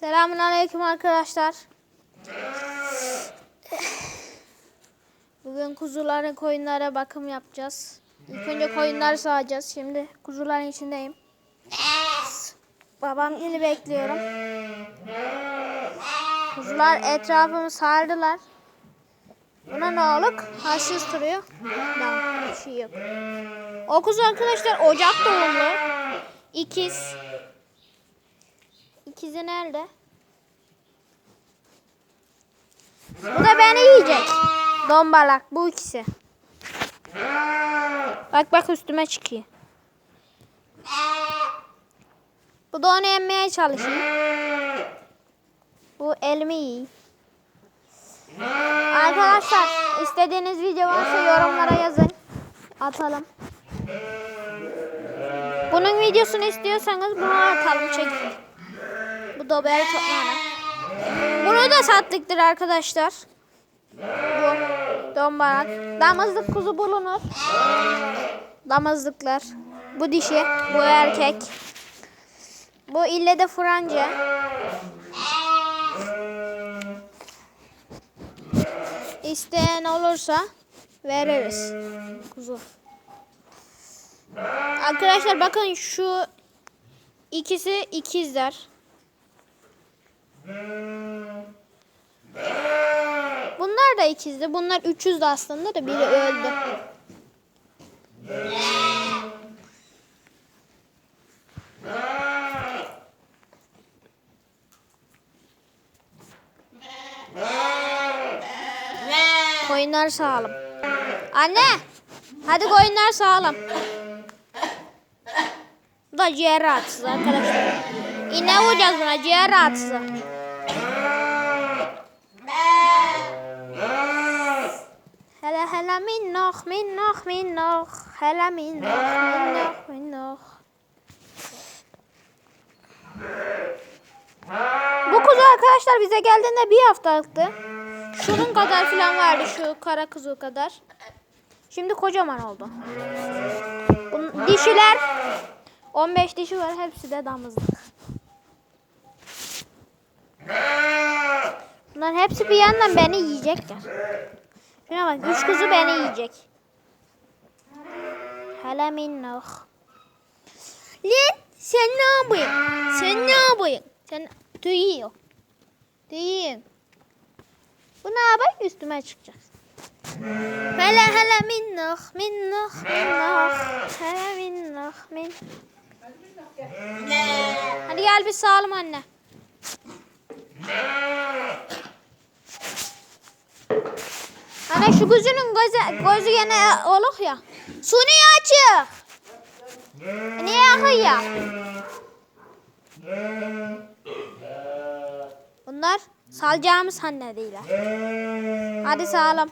Selamun aleyküm arkadaşlar. Bugün kuzuların koyunlara bakım yapacağız. İlk önce koyunları sağacağız. Şimdi kuzuların içindeyim. Babam yine bekliyorum. Kuzular etrafımı sardılar. Buna ne oluk? Halsiz duruyor. Tamam, bir şey yok. O kuzu arkadaşlar Ocak doğumlu. İkiz. İkizi nerede? Bu da beni yiyecek. Dombalak bu ikisi. Bak bak üstüme çıkıyor. Bu da onu emmeye çalışıyor. Bu elimi yiyor. Arkadaşlar istediğiniz video varsa yorumlara yazın. Atalım. Bunun videosunu istiyorsanız bunu atalım çekin. Bu doberi toplayana. Bunu da sattıktır arkadaşlar. Bu dombalak. Damızlık kuzu bulunur. Damızlıklar. Bu dişi, bu erkek. Bu ille de Franca. İsteyen olursa veririz. Kuzu. Arkadaşlar bakın şu ikisi ikizler. Bunlar da ikizdi. Bunlar 300 de aslında da biri öldü. Koyunlar sağlam. Anne! Hadi koyunlar sağlam. Bu da ciğer rahatsız arkadaşlar. İğne vuracağız buna ciğer rahatsızı. Hele minnoh minnoh minnoh. Hele minnoh minnoh minnoh. Bu kuzu arkadaşlar bize geldiğinde bir haftalıktı. Şunun kadar falan vardı şu kara kuzu kadar. Şimdi kocaman oldu. Dişiler 15 dişi var hepsi de damızlık. Bunların hepsi bir yandan beni yiyecekler. Şuna bak üç kuzu beni yiyecek. Hele minnoh. Lan sen ne yapıyorsun? Sen ne yapıyorsun? Sen tüyüyor. Tüyüyorsun. Bu ne yapar? Üstüme çıkacak. Hele hele minnoh minnoh minnoh. Hele minnoh min. Hadi gel bir sağalım anne. Anne şu gözünün gözü, gözü yine oluk ya. Su niye açık? Niye yakın ya? Bunlar salacağımız anne değiller. Hadi sağlam.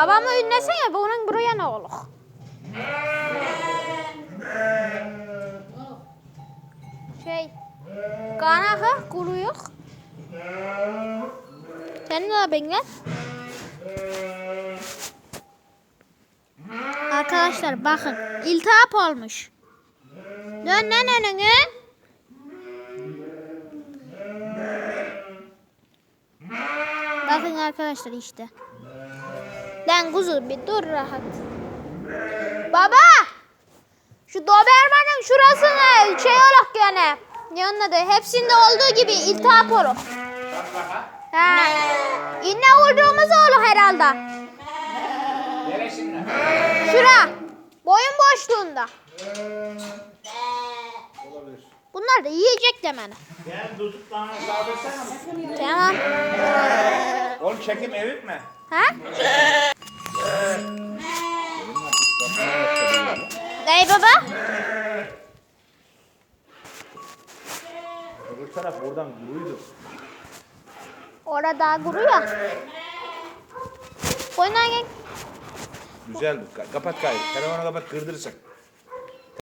Babamı ünlesene bunun buraya ne olur? Şey, kanaka kuruyor. Sen ne yapıyorsun lan? Arkadaşlar bakın iltihap olmuş. Dön lan önüne. Bakın arkadaşlar işte. Lan kuzu bir dur rahat. Baba! Şu Doberman'ın şurasına şey olarak gene. Yanına da hepsinde olduğu gibi iltihap olur. Ha. İnne vurduğumuz olur herhalde. Şura. Boyun boşluğunda. Olabilir. Bunlar da yiyecek demeni. Gel tutuklarını saldırsana. Tamam. Oğlum çekim evit mi? Ha? Ney baba? Öbür taraf buradan buydu. Orada kuruyor. Koyunlar gel. Güzel. Ka- Kapat kaydı. Telefonu kapat kırdırırsak.